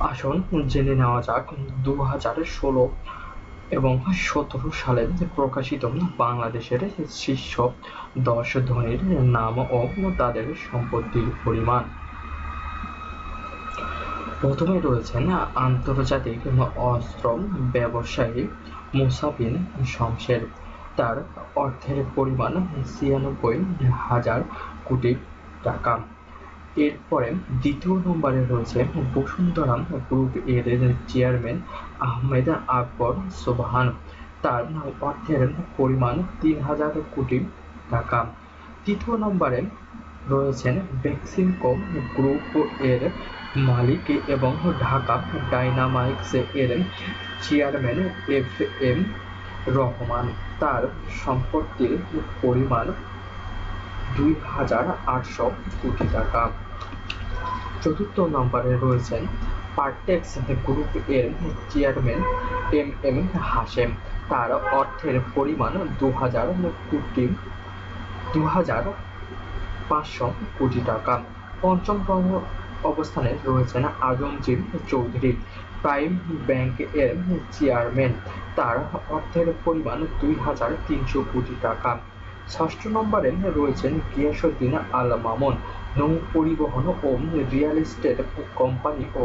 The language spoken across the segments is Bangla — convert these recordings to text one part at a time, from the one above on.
আসুন, জেনে নেওয়া যাক দু হাজার ষোলো এবং সতেরো সালে প্রকাশিত বাংলাদেশের শীর্ষ দশ ধনীর নাম ও তাদের সম্পত্তির পরিমাণ। প্রথমে রয়েছেন আন্তর্জাতিক অস্ত্র ব্যবসায়ী মুসাফিন শমশের। তার অর্থের পরিমাণ ছিয়ানব্বই হাজার কোটি টাকা। এরপরে দ্বিতীয় নম্বরে রয়েছে বসুন্ধরা গ্রুপ এর চেয়ারম্যান আহমেদ আকবর সোবহান। তার অর্থের পরিমাণ তিন হাজার কোটি টাকা। তৃতীয় নম্বরে রয়েছেন বেক্সিমকো গ্রুপ এর মালিক এবং ঢাকা ডাইনামাইক্স এর চেয়ারম্যান এফ এম রহমান। তার সম্পত্তির পরিমাণ দুই হাজার আটশো কোটি টাকা। চতুর্থ নম্বরে রয়েছেন পার্টেক্স গ্রুপ এর চেয়ারম্যান এম এম হাশেম। তার অর্থের পরিমাণ দু হাজার কোটি দু হাজার পাঁচশো কোটি টাকা। পঞ্চম অবস্থানে রয়েছেন আজমজির চৌধুরী, প্রাইম ব্যাংক এর চেয়ারম্যান। তার অর্থের পরিমাণ দুই হাজার তিনশো কোটি টাকা। ষষ্ঠ নম্বরে রয়েছেন গিয়াসুদ্দিন আল মামুন নৌ পরিবহন ও রিয়েল এস্টেট কোম্পানি ও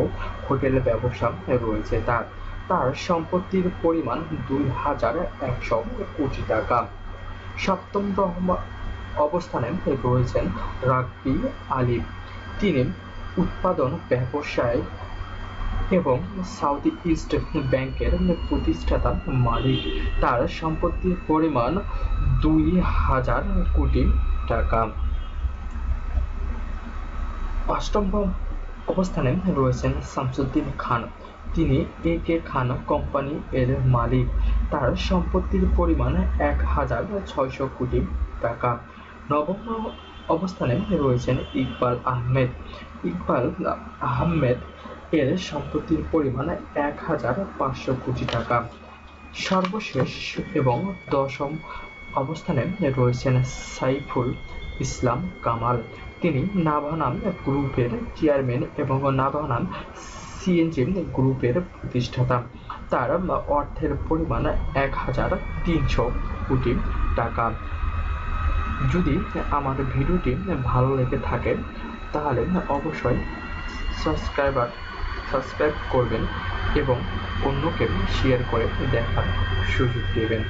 হোটেল ব্যবসা রয়েছে তার। তার সম্পত্তির পরিমাণ দুই হাজার একশো কোটি টাকা। সপ্তম অবস্থানে রয়েছেন রাগবি আলিম তিনি উৎপাদন, ব্যবসায় এবং সাউথ ইস্ট ব্যাংকের প্রতিষ্ঠাতা মালিক। তার সম্পত্তির পরিমাণ দুই হাজার কোটি টাকা। অষ্টম অবস্থানে রয়েছেন শামসুদ্দিন খান। তিনি এ কে খান কোম্পানি এর মালিক। তার সম্পত্তির পরিমাণ এক হাজার ছয়শো কোটি টাকা। নবম অবস্থানে রয়েছেন ইকবাল আহমেদ। ইকবাল আহমেদ এর সম্পত্তির পরিমাণ এক হাজার পাঁচশো কোটি টাকা। সর্বশেষ এবং দশম অবস্থানে রয়েছেন সাইফুল ইসলাম কামাল। তিনি নাভানাম গ্রুপের চেয়ারম্যান এবং নাভানাম সিএনজি গ্রুপের প্রতিষ্ঠাতা। তার অর্থের পরিমাণ এক হাজার তিনশো কোটি টাকা। যদি আমার ভিডিওটি ভালো লেগে থাকে, তাহলে অবশ্যই সাবস্ক্রাইবার, সাবস্ক্রাইব করবেন এবং অন্যকে শেয়ার করে দেখার সুযোগ দেবেন।